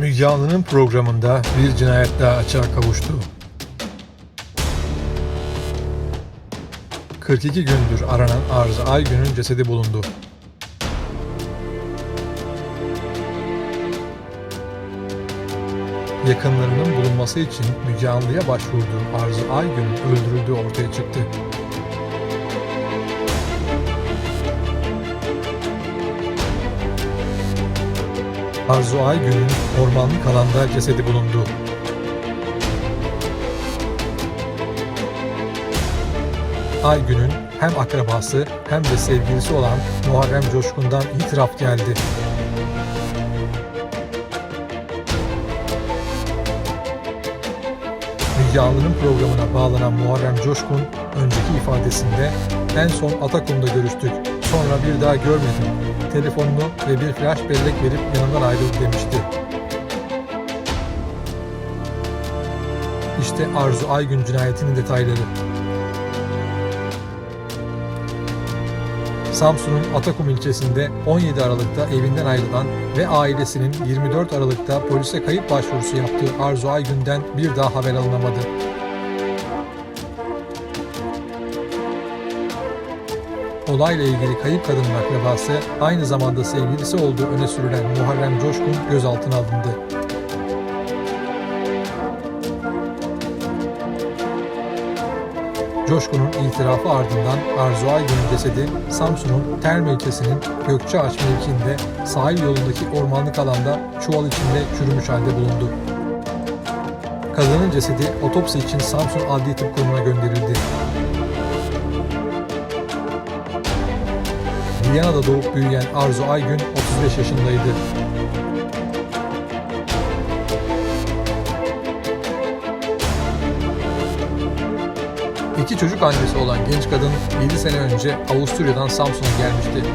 Müge Anlı'nın programında bir cinayet daha açığa kavuştu. 42 gündür aranan Arzu Aygün'ün cesedi bulundu. Yakınlarının bulunması için Müge Anlı'ya başvurduğu Arzu Aygün'ün öldürüldüğü ortaya çıktı. Arzu Aygün'ün ormanlık alanda cesedi bulundu. Aygün'ün hem akrabası hem de sevgilisi olan Muharrem Coşkun'dan itiraf geldi. Müge programına bağlanan Muharrem Coşkun önceki ifadesinde en son Atakum'da görüştük. Sonra bir daha görmedim. Telefonunu ve bir flash bellek verip yanından ayrıldı demişti. İşte Arzu Aygün cinayetinin detayları. Samsun'un Atakum ilçesinde 17 Aralık'ta evinden ayrılan ve ailesinin 24 Aralık'ta polise kayıp başvurusu yaptığı Arzu Aygün'den bir daha haber alınamadı. Olayla ilgili kayıp kadının akrabası aynı zamanda sevgilisi olduğu öne sürülen Muharrem Coşkun gözaltına alındı. Coşkun'un itirafı ardından Arzu Aygün'ün cesedi Samsun'un Terme ilçesinin Gökçeağaç mevkiinde sahil yolundaki ormanlık alanda çuval içinde çürümüş halde bulundu. Kadının cesedi otopsi için Samsun Adli Tıp Kurumu'na gönderildi. Viyana'da doğup büyüyen Arzu Aygün 35 yaşındaydı. İki çocuk annesi olan genç kadın 7 sene önce Avusturya'dan Samsun'a gelmişti.